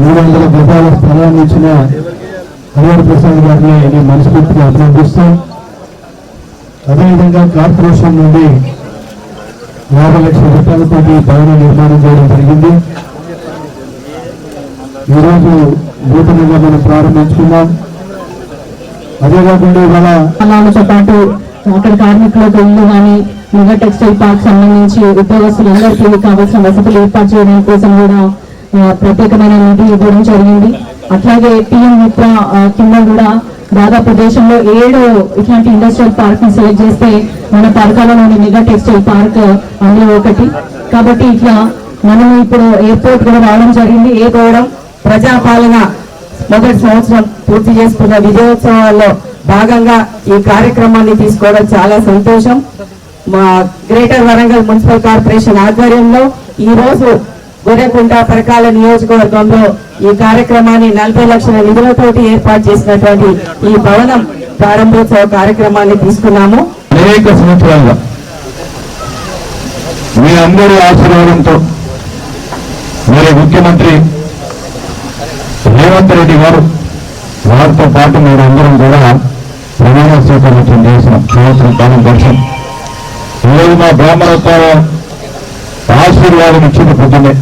మూడు వందల గజాల స్థలాన్ని ఇచ్చిన హరిహర ప్రసాద్ గారిని నేను మనస్ఫూర్తిగా అభినందిస్తూ అదేవిధంగా కార్పొరేషన్ నుండి యాభై లక్షల రూపాయలతో భవన నిర్మాణం చేయడం జరిగింది. ఈరోజు నూతనంగా మనం ప్రారంభించుకున్నాం అదే కాకుండా ఇవాళ స్థలాలతో పాటు అక్కడ కార్మికులకు ఇల్లు కానీ మెగా టెక్స్టైల్ పార్క్ సంబంధించి ఉద్యోగస్తులందరికీ కావాల్సిన వసతులు ఏర్పాటు చేయడం కోసం కూడా ప్రత్యేకమైన నిధి ఇవ్వడం జరిగింది. అట్లాగే పిఎం మిత్ర కింద కూడా దాదాపు దేశంలో ఏడు ఇట్లాంటి ఇండస్ట్రియల్ పార్క్ని సెలెక్ట్ చేస్తే మన పరకాలలోని మెగా టెక్స్టైల్ పార్క్ అందులో ఒకటి. కాబట్టి ఇట్లా మనం ఇప్పుడు ఎయిర్పోర్ట్ కూడా రావడం జరిగింది. ఏ పోవడం ప్రజాపాలన మొదటి సంవత్సరం పూర్తి చేసుకున్న విజయోత్సవాల్లో భాగంగా ఈ కార్యక్రమాన్ని తీసుకోవడం చాలా సంతోషం. మా గ్రేటర్ వరంగల్ మున్సిపల్ కార్పొరేషన్ ఆధ్వర్యంలో ఈ రోజు గొర్రెకుంట పరకాల నియోజకవర్గంలో ఈ కార్యక్రమాన్ని నలభై లక్షల నిధులతోటి ఏర్పాటు చేసినటువంటి ఈ భవనం ప్రారంభోత్సవ కార్యక్రమాన్ని తీసుకున్నాము. అనేక సంవత్సరాలుగా మీ అందరి ఆశీర్వాదంతో మరి ముఖ్యమంత్రి రేవంత్ రెడ్డి గారు వారితో పాటు మీరు అందరం కూడా ప్రమాణ స్వీకరించడం చేసిన సంవత్సరం కాలం దర్శనం ఈరోజు మా బ్రాహ్మణోత్సవ ఆశీర్వాదం ఇచ్చింది పొద్దున్నే.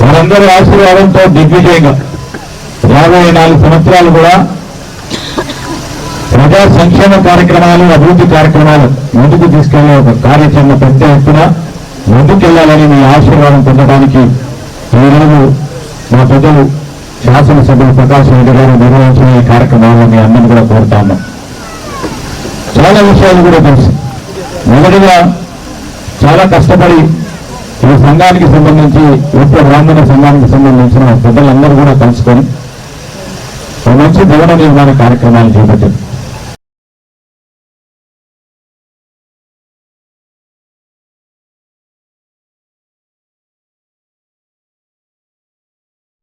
వారందరి ఆశీర్వాదంతో దిగ్విజయంగా యాభై నాలుగు సంవత్సరాలు కూడా ప్రజా సంక్షేమ కార్యక్రమాలు అభివృద్ధి కార్యక్రమాలు ముందుకు తీసుకెళ్ళే ఒక కార్యాచరణ పెద్ద ఎత్తున ముందుకెళ్ళాలని మీ ఆశీర్వాదం పొందడానికి ఈరోజు మా పెద్దలు శాసనసభ్యులు ప్రకాశ్ రెడ్డి గారు నిర్వహించిన ఈ కార్యక్రమాలను మీ అందరిని కూడా కోరుతాము చాలా విషయాలు కూడా తెలుసు. మొదటిగా చాలా కష్టపడి ఈ సంఘానికి సంబంధించి ఉత్త బ్రాహ్మణ సంఘానికి సంబంధించిన పెద్దలందరూ కూడా కలుసుకొని మంచి భవన నిర్మాణ కార్యక్రమాలు చేపట్టారు.